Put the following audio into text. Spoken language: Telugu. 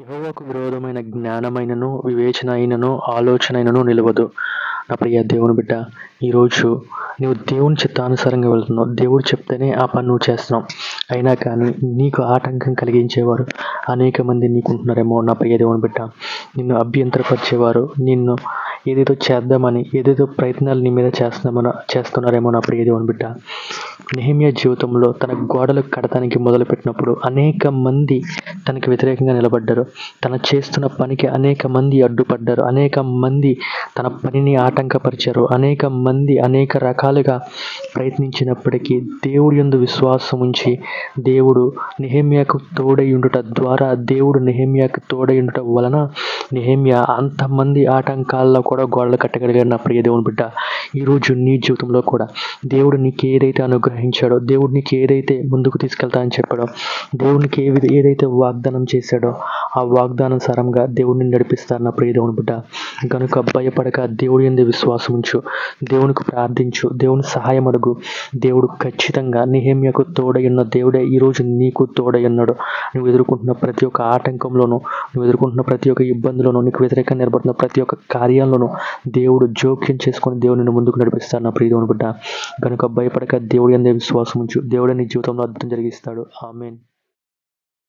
యహోవాకు విరోధమైన జ్ఞానమైనను వివేచన అయినను ఆలోచన అయినను నిలవదు. నా ప్రియ దేవుని బిడ్డ ఈరోజు నువ్వు దేవుని చిత్తానుసారంగా వెళ్తున్నావు. దేవుడు చెప్తేనే ఆ పని నువ్వు చేస్తున్నావు. అయినా కానీ నీకు ఆటంకం కలిగించేవారు అనేక మంది నీకు ఉంటున్నారేమో నా ప్రియ దేవుని బిడ్డ. నిన్ను అభ్యంతరపరిచేవారు నిన్ను ఏదేదో చేద్దామని ఏదేదో ప్రయత్నాలు నీ మీద చేస్తున్నామో చేస్తున్నారేమో నా ప్రియ దేవుని బిడ్డ. నెహిమియా జీవితంలో తన గోడలు కడతానికి మొదలుపెట్టినప్పుడు అనేక మంది తనకి వ్యతిరేకంగా నిలబడ్డారు. తన చేస్తున్న పనికి అనేక మంది అడ్డుపడ్డారు. అనేక మంది తన పనిని ఆటంకపరిచారు. అనేక మంది అనేక రకాలుగా ప్రయత్నించినప్పటికీ దేవుడి యందు విశ్వాసం ఉంచి దేవుడు నెహమ్యాకు తోడై ఉండుట ద్వారా దేవుడు నెహమ్యాకు తోడై ఉండటం వలన నెహమ్యా అంతమంది ఆటంకాల్లో కూడా గోడలు కట్టగలిగారు నా ప్రియ దేవుని బిడ్డ. ఈరోజు నీ జీవితంలో కూడా దేవుడు నీకు ఏదైతే అనుగ్రహం అనుగ్రహించాడో దేవుడు నీకు ఏదైతే ముందుకు తీసుకెళ్తానని చెప్పాడో? దేవునికి ఏ విధ ఏదైతే వాగ్దానం చేశాడో ఆ వాగ్దానానుసారంగా దేవుడిని నడిపిస్తాడు నా ప్రియ దేవుని బిడ్డ? కనుక భయపడక దేవుడి ఎందు విశ్వాసం ఉంచు. దేవునికి ప్రార్థించు. దేవుని సహాయం అడుగు. దేవుడు ఖచ్చితంగా నిహేమ్యకు తోడై దేవుడే ఈరోజు నీకు తోడై నువ్వు ఎదుర్కొంటున్న ప్రతి ఒక్క ఆటంకంలోనూ నువ్వు ఎదుర్కొంటున్న ప్రతి ఒక్క ఇబ్బందిలోనూ నీకు వ్యతిరేకంగా నిలబడుతున్న ప్రతి ఒక్క కార్యాల్లోనూ దేవుడు జోక్యం చేసుకొని దేవుడిని ముందుకు నడిపిస్తాడు నా ప్రియ దేవుని బిడ్డ? కనుక భయపడక దేవుడి అందే విశ్వాసం ఉంచు దేవుడే నీ జీవితంలో అద్భుతం జరిగిస్తాడు. ఆమెన్.